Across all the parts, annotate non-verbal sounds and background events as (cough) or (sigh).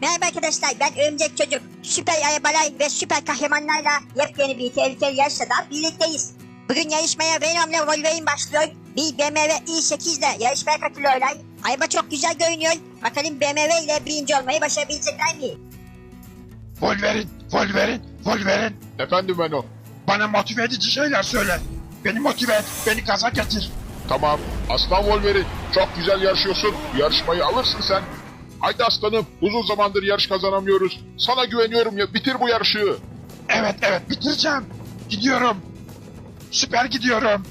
Merhaba arkadaşlar ben Örümcek Çocuk. Süper arabalar ve süper kahramanlarla yepyeni bir tehlikeli yarışta da birlikteyiz. Bugün yarışmaya Venom ile Wolverine başlıyor. Bir BMW i8 ile yarışmaya katılıyorlar. Araba çok güzel görünüyor. Bakalım BMW ile birinci olmayı başarabilecekler mi? Wolverine, Wolverine, Wolverine. Efendim Venom. Bana motive edici şeyler söyle. Beni motive et, beni gaza getir. Tamam. Aslan Wolverine. Çok güzel yarışıyorsun. Yarışmayı alırsın sen. Haydi aslanım. Uzun zamandır yarış kazanamıyoruz. Sana güveniyorum ya. Bitir bu yarışı. Evet, evet, bitireceğim. Gidiyorum. Süper gidiyorum.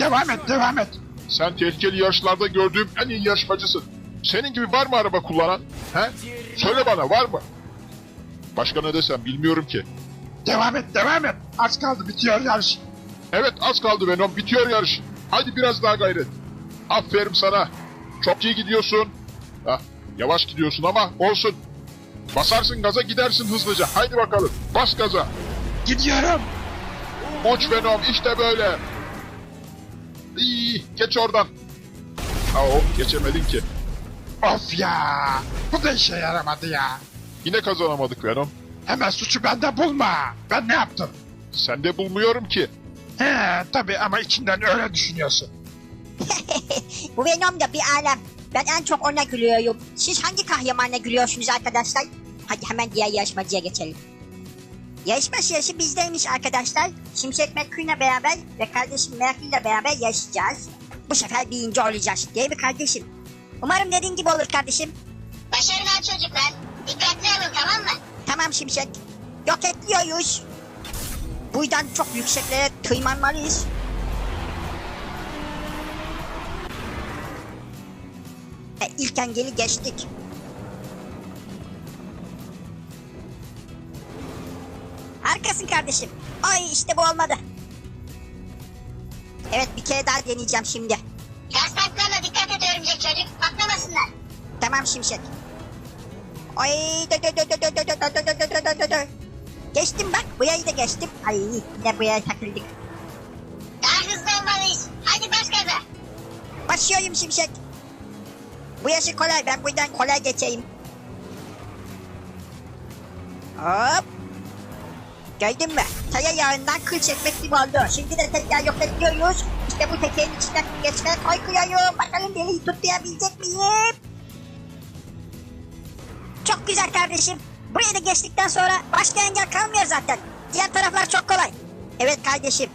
Devam et, devam et. Sen tehlikeli yarışlarda gördüğüm en iyi yarışmacısın. Senin gibi var mı araba kullanan? He? Söyle bana var mı? Başka ne desem bilmiyorum ki. Devam et, devam et. Az kaldı, bitiyor yarış. Evet az kaldı Venom. Bitiyor yarış. Hadi biraz daha gayret. Aferin sana. Çok iyi gidiyorsun. Hah, yavaş gidiyorsun ama olsun. Basarsın gaza gidersin hızlıca. Haydi bakalım. Bas gaza. Gidiyorum. Uç Venom işte böyle. İyi geç oradan. Aa, geçemedin ki. Of ya. Bu da işe yaramadı ya. Yine kazanamadık Venom. Hemen suçu bende bulma. Ben ne yaptım? Sen de bulmuyorum ki. He tabii ama içinden öyle düşünüyorsun. (laughs) Bu Venom da bir alem. Ben en çok ona gülüyorum. Siz hangi kahramanla gülüyorsunuz arkadaşlar? Hadi hemen diğer yarışmacıya geçelim. Yarışma sırası bizdeymiş arkadaşlar. Şimşek McQueen'le beraber ve kardeşim Merkel'le beraber yarışacağız. Bu sefer birinci olacağız. Değil mi kardeşim? Umarım dediğin gibi olur kardeşim. Başarılar çocuklar. Dikkatli olun tamam mı? Tamam Şimşek. Yok etmiyoruz. Buradan çok yükseklere tırmanmalıyız. E, ilk engeli geçtik. Harikasın kardeşim. Ay işte bu olmadı. Evet bir kere daha deneyeceğim şimdi. Gaz tanklarına dikkat et örümcek çocuk. Patlamasınlar. Tamam Şimşek. Ay dö dö dö dö dö dö dö dö dö dö dö dö dö. Geçtim bak burayı da geçtim. Ay yine buraya takıldık. Daha hızlı olmalıyız. Hadi bas gaza. Başlıyorum Şimşek. Bu yaşı kolay ben buradan kolay geçeyim. Hop. Gördün mü? Taya yağından kıl çekmek gibi oldu. Şimdi de tekrar yok ediyoruz. İşte bu tekerin içinden geçmeye korkuyorum. Bakalım deliği tuttuyabilecek miyim? Çok güzel kardeşim. Burayı da geçtikten sonra başka engel kalmıyor zaten. Diğer taraflar çok kolay. Evet kardeşim.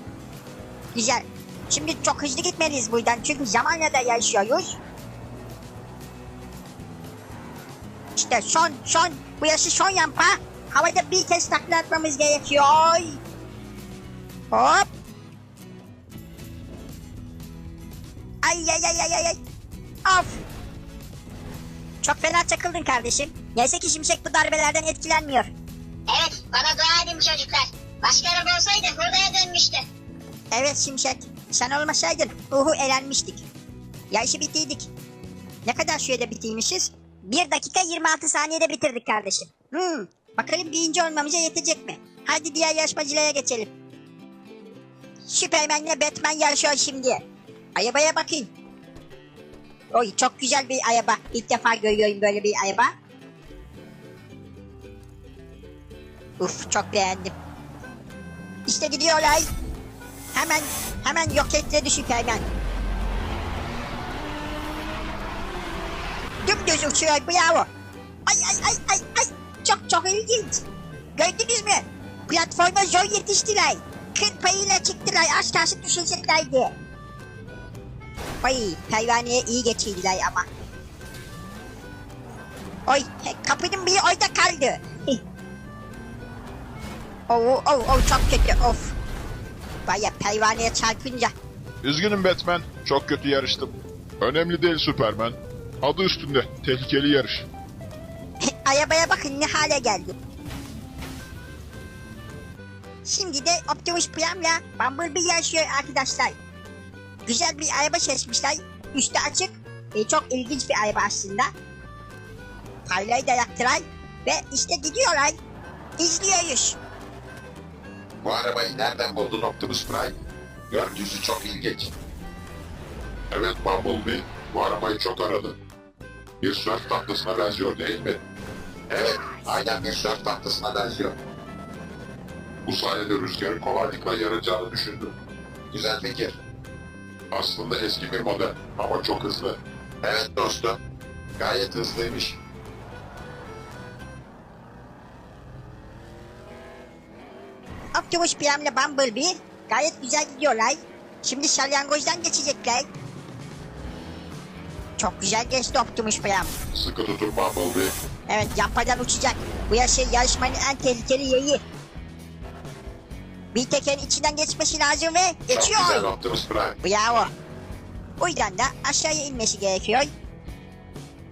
Güzel. Şimdi çok hızlı gitmeliyiz buradan çünkü zamanla da yaşıyoruz. İşte son son bu yaşı son yampa. Havada bir kez takla atmamız gerekiyor. Hop. Ay ay ay ay ay. Of. Çok fena çakıldın kardeşim. Neyse ki şimşek bu darbelerden etkilenmiyor. Evet bana dua edin çocuklar. Başka araba olsaydı hurdaya dönmüştü. Evet Şimşek. Sen olmasaydın uhu elenmiştik. Yarışı bitirdik. Ne kadar sürede bitirmişiz? 1 dakika 26 saniyede bitirdik kardeşim. Hmm, bakalım birinci olmamıza yetecek mi? Hadi diğer yarışmacılara geçelim. Superman'le Batman yarışıyor şimdi. Arabaya bakın. Oy çok güzel bir araba. İlk defa görüyorum böyle bir araba. Uf çok beğendim. İşte gidiyorlar. Hemen hemen yok etti Superman. Dümdüz uçuyor bravo. Ay ay ay ay ay çok çok ilginç. Gördünüz mü? Platforma zor yetiştiler. Kırk payıyla çıktılar az düşeceklerdi. Ay pervaneye iyi geçirdiler ama. Oy kapının biri orada kaldı. Oo, oo, oo, çok kötü of. Baya pervaneye çarpınca. Üzgünüm Batman. Çok kötü yarıştım. Önemli değil Superman. Adı üstünde. Tehlikeli yarış. (laughs) Arabaya bakın ne hale geldi. Şimdi de Optimus Prime'la Bumblebee yarışıyor arkadaşlar. Güzel bir araba seçmişler. Üstü açık. E, çok ilginç bir araba aslında. Parlayı da yaktılar. Ve işte gidiyorlar. İzliyoruz. Bu arabayı nereden buldun Optimus Prime? Görüntüsü çok ilginç. Evet Bumblebee. Bu arabayı çok aradı. Bir surf tahtasına benziyor değil mi? Aynen bir sörf tahtasına benziyor. Bu sayede rüzgarı kolaylıkla yaracağını düşündüm. Güzel fikir. Aslında eski bir model ama çok hızlı. Evet dostum. Gayet hızlıymış. Optimus Prime'le Bumblebee gayet güzel gidiyorlar. Şimdi salyangozdan geçecekler. Çok güzel geçti Optimus Prime. Sıkı tutun Bumblebee. Evet yampadan uçacak. Bu yaşı yarışmanın en tehlikeli yeri. Bir tekerin içinden geçmesi lazım ve Çok güzel geçiyor. Optimus Prime. Bravo. O yüzden de aşağıya inmesi gerekiyor.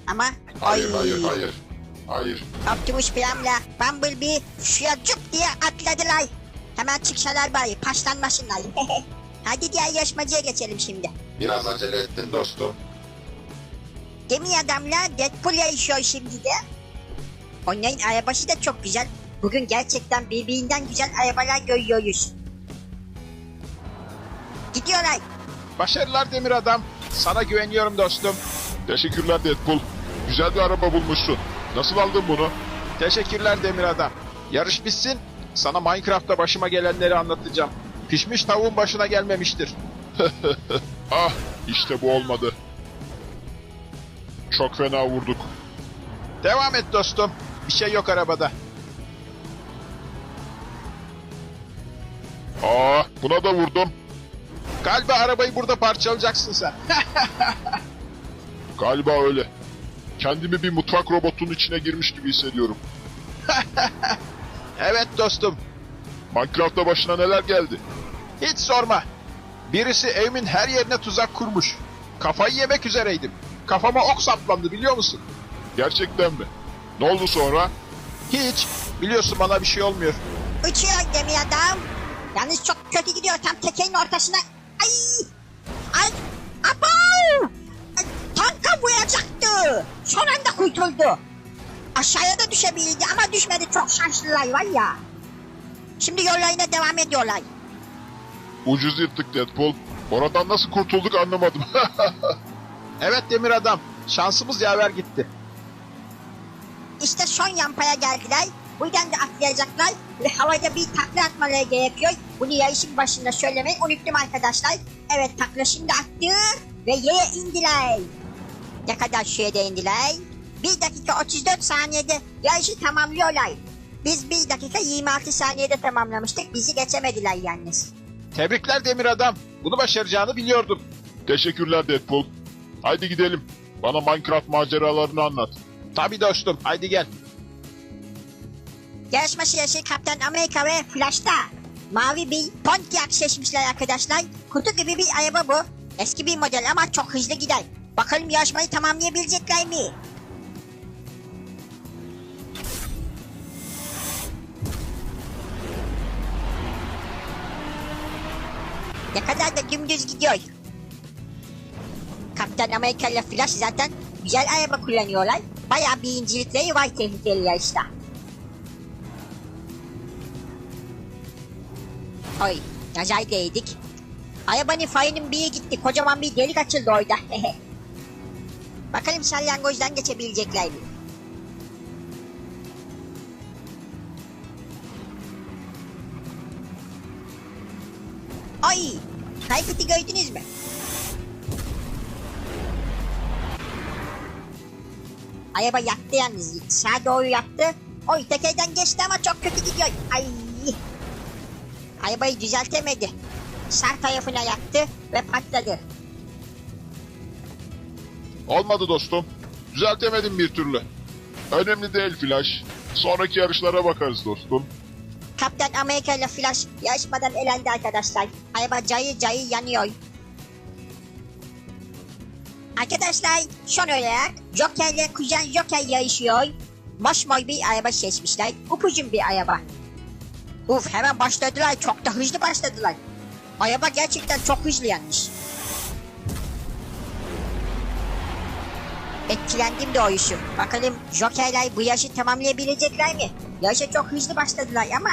Ama Hayır ay, hayır hayır. Hayır. Optimus Prime'la Bumblebee suya cüp diye atladılar. Hemen çıksalar bari paşlanmasınlar. (laughs) Hadi diğer yarışmacıya geçelim şimdi. Biraz acele ettin dostum. Gemi adamla Deadpool yarışıyor şimdi de. Onların arabası da çok güzel. Bugün gerçekten birbirinden güzel arabalar görüyoruz. Gidiyorlar. Başarılar Demir Adam. Sana güveniyorum dostum. Teşekkürler Deadpool. Güzel bir araba bulmuşsun. Nasıl aldın bunu? Teşekkürler Demir Adam. Yarış bitsin. Sana Minecraft'ta başıma gelenleri anlatacağım. Pişmiş tavuğun başına gelmemiştir. (laughs) ah işte bu olmadı. Çok fena vurduk. Devam et dostum. Bir şey yok arabada. Aa, buna da vurdum. Galiba arabayı burada parçalayacaksın sen. (laughs) Galiba öyle. Kendimi bir mutfak robotunun içine girmiş gibi hissediyorum. (laughs) evet dostum. Minecraft'ta başına neler geldi? Hiç sorma. Birisi evimin her yerine tuzak kurmuş. Kafayı yemek üzereydim. Kafama ok saplandı biliyor musun? Gerçekten mi? Ne oldu sonra? Hiç. Biliyorsun bana bir şey olmuyor. Uçuyor gemi adam. Yalnız çok kötü gidiyor tam tekerin ortasına. Ay! Ay! Ay, Tanka vuracaktı. Son anda kurtuldu. Aşağıya da düşebilirdi ama düşmedi. Çok şanslılar var ya. Şimdi yollarına devam ediyorlar. Ucuz yırttık Deadpool. Oradan nasıl kurtulduk anlamadım. (laughs) evet Demir Adam. Şansımız yaver gitti. İşte son yampaya geldiler. Buradan da atlayacaklar ve havada bir takla atmaları gerekiyor. Bunu yarışın başında söylemeyi unuttum arkadaşlar. Evet takla şimdi attı ve yere indiler. Ne kadar sürede indiler? 1 dakika 34 saniyede yarışı tamamlıyorlar. Biz 1 dakika 26 saniyede tamamlamıştık. Bizi geçemediler yalnız. Tebrikler Demir Adam. Bunu başaracağını biliyordum. Teşekkürler Deadpool. Haydi gidelim. Bana Minecraft maceralarını anlat. Tabii dostum. Haydi gel. Yarışma sırası Kaptan Amerika ve Flash'ta. Mavi bir Pontiac seçmişler arkadaşlar. Kutu gibi bir araba bu. Eski bir model ama çok hızlı gider. Bakalım yarışmayı tamamlayabilecekler mi? Ne kadar da dümdüz gidiyor. Kaptan Amerika ile Flash zaten güzel araba kullanıyorlar. Bayağı birincilikleri var tehlikeli yarışta. Oy, nazar değdik. Arabanın farının biri gitti. Kocaman bir delik açıldı orada. (laughs) Bakalım salyangozdan geçebilecekler mi? Ay, hareketi gördünüz mü? Araba yattı yalnız. Sağa doğru yattı. Oy tekerden geçti ama çok kötü gidiyor. Ay. Arabayı düzeltemedi. Sağ tarafına yattı ve patladı. Olmadı dostum. Düzeltemedim bir türlü. Önemli değil Flash. Sonraki yarışlara bakarız dostum. Kaptan Amerika ile Flash yarışmadan elendi arkadaşlar. Araba cayır cayır yanıyor. Arkadaşlar son olarak Joker ile Kuzen Joker yarışıyor. Mosmor bir araba seçmişler. Upuzun bir araba. Uf hemen başladılar. Çok da hızlı başladılar. Araba gerçekten çok hızlı yanmış. Etkilendim doğrusu. Bakalım Joker'ler bu yarışı tamamlayabilecekler mi? Yarışa çok hızlı başladılar ama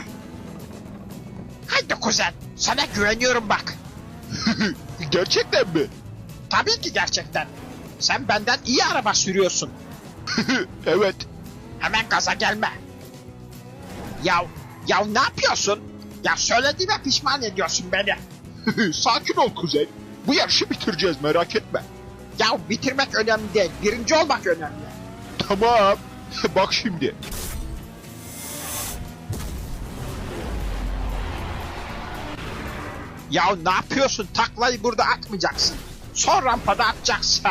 Haydi kuzen, sana güveniyorum bak. (laughs) Gerçekten mi? Tabii ki gerçekten. Sen benden iyi araba sürüyorsun. (laughs) evet. Hemen gaza gelme. Ya, ya ne yapıyorsun? Ya söylediğime pişman ediyorsun beni. (laughs) Sakin ol kuzen. Bu yarışı bitireceğiz merak etme. Ya bitirmek önemli değil, birinci olmak önemli. Tamam. (laughs) Bak şimdi. Ya ne yapıyorsun? Taklayı burada atmayacaksın. Son rampada atacaksın.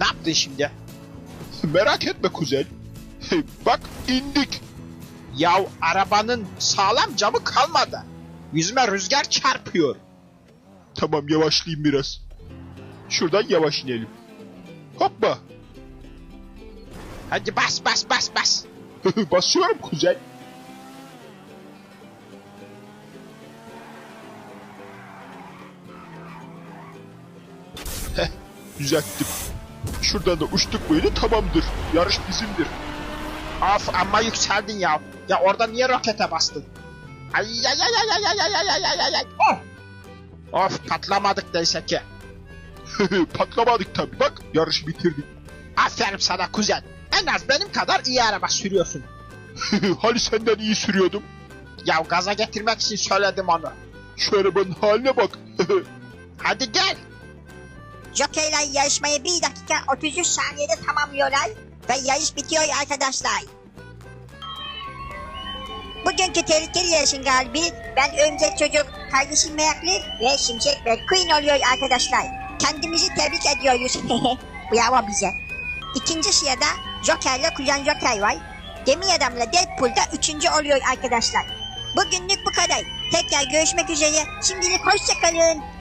Ne yaptın şimdi? Merak etme kuzen. (laughs) Bak indik. Ya arabanın sağlam camı kalmadı. Yüzüme rüzgar çarpıyor. Tamam yavaşlayayım biraz. Şuradan yavaş inelim. Hoppa. Hadi bas bas bas bas. (laughs) Basıyorum kuzen. Düzelttim. Şuradan da uçtuk böyle tamamdır. Yarış bizimdir. Of amma yükseldin ya. Ya orada niye rokete bastın? Ay ay ay ay ay ay ay ay ay ay ay. Oh. Of patlamadık neyse ki. (laughs) Patlamadık tabii bak yarışı bitirdik. Aferin sana kuzen. En az benim kadar iyi araba sürüyorsun. (laughs) hani senden iyi sürüyordum. Ya gaza getirmek için söyledim onu. Şu arabanın haline bak. (laughs) Hadi gel. Jockeyler yarışmayı 1 dakika 33 saniyede tamamlıyorlar ve yarış bitiyor arkadaşlar. Bugünkü tehlikeli yarışın galibi ben Örümcek Çocuk, kardeşim Meraklı ve Şimşek ve Queen oluyor arkadaşlar. Kendimizi tebrik ediyoruz. (laughs) Bravo bize. İkinci sırada Joker'la Kuzen Joker var. Gemi Adam'la Deadpool da üçüncü oluyor arkadaşlar. Bugünlük bu kadar. Tekrar görüşmek üzere. Şimdilik hoşçakalın.